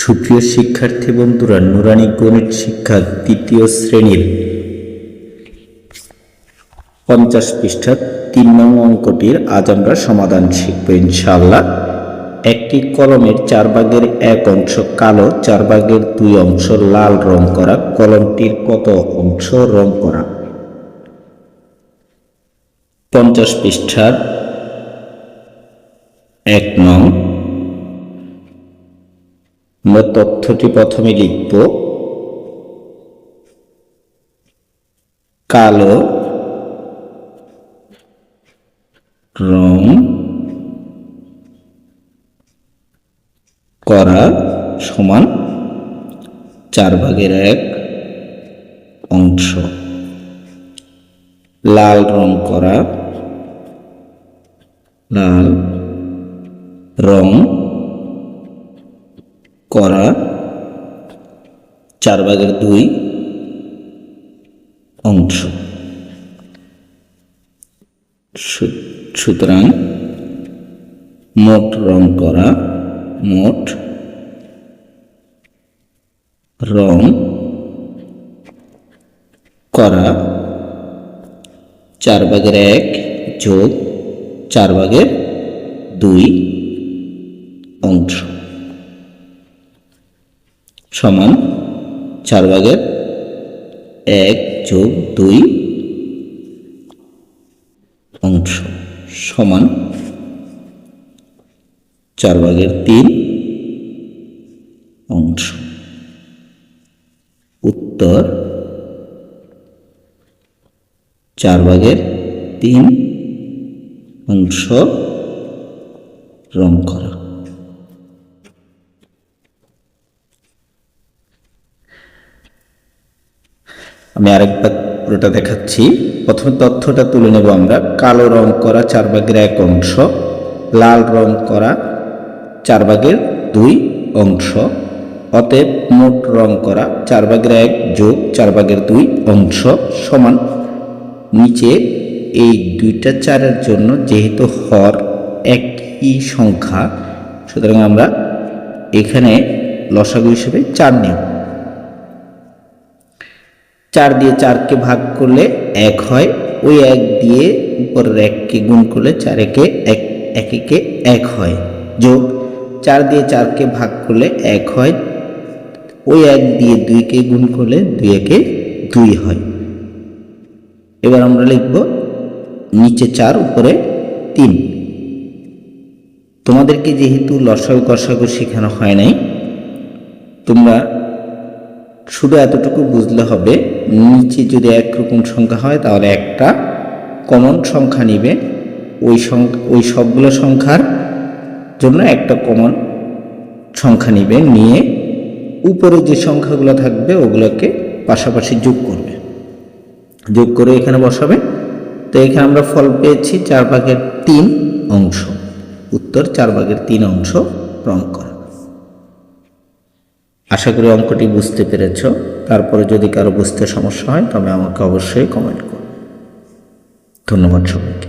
সুপ্রিয় শিক্ষার্থী বন্ধুরা, নুরানি গণিত শিক্ষা তৃতীয় শ্রেণির পঞ্চাশ পৃষ্ঠা তিন নং অঙ্কটির আজ আমরা সমাধান শিখব ইনশাআল্লাহ। একটি কলমের চার ভাগের এক অংশ কালো, চার ভাগের দুই অংশ লাল রং করা। কলমটির কত অংশ? রং করা। পঞ্চাশ পৃষ্ঠার এক নং আমরা তথ্যটি প্রথমে লিখব। কালো রং করা সমান চার ভাগের এক অংশ। লাল রং করা, লাল রং করা চার ভাগের দুই অংশ। সুতরাং মোট রং করা, মোট রং করা চার ভাগের এক যোগ চার ভাগের দুই অংশ। সমান চার ভাগের এক যোগ দুই অংশ সমান চার ভাগের তিন অংশ। উত্তর চার ভাগের তিন অংশ রং করা। আমি আরেকবার পুরোটা দেখাচ্ছি। প্রথমে তথ্যটা তুলে নেব আমরা। কালো রং করা চার ভাগের এক অংশ, লাল রং করা চার ভাগের দুই অংশ, অতএব মোট রং করা চার ভাগের এক যোগ চার ভাগের দুই অংশ সমান নিচে এই দুইটা চারের জন্য যেহেতু হর একই সংখ্যা, সুতরাং আমরা এখানে লসাগু হিসেবে চার নেব। চার দিয়ে চারকে ভাগ করলে এক হয়। ওই এক দিয়ে উপরের এককে গুণ করলে চার একে এক এক একে এক হয়। যোগ চার দিয়ে চারকে ভাগ করলে এক হয়। ওই এক দিয়ে দুইকে গুণ করলে দুই একে দুই হয়। এবার আমরা লিখব নিচে চার, উপরে তিন। তোমাদেরকে যেহেতু লসাগু কষাগু শেখানো হয় নাই, তোমরা শুধু এতটুকু বুঝলে হবে, নিচে যদি একরকম সংখ্যা হয়, তাহলে একটা কমন সংখ্যা নিবে। ওই সংখ্যা ওই সবগুলো সংখ্যার জন্য একটা কমন সংখ্যা নিবে, নিয়ে উপরে যে সংখ্যাগুলো থাকবে, ওগুলোকে পাশাপাশি যোগ করবে। যোগ করে এখানে বসাবে। তো এখানে আমরা ফল পেয়েছি চার ভাগের তিন অংশ। উত্তর চার ভাগের তিন অংশ রং করা। আশা করি অঙ্কটি বুঝতে পেরেছ। তারপরে যদি কারও বুঝতে সমস্যা হয়, তবে আমাকে অবশ্যই কমেন্ট করো। ধন্যবাদ সবাইকে।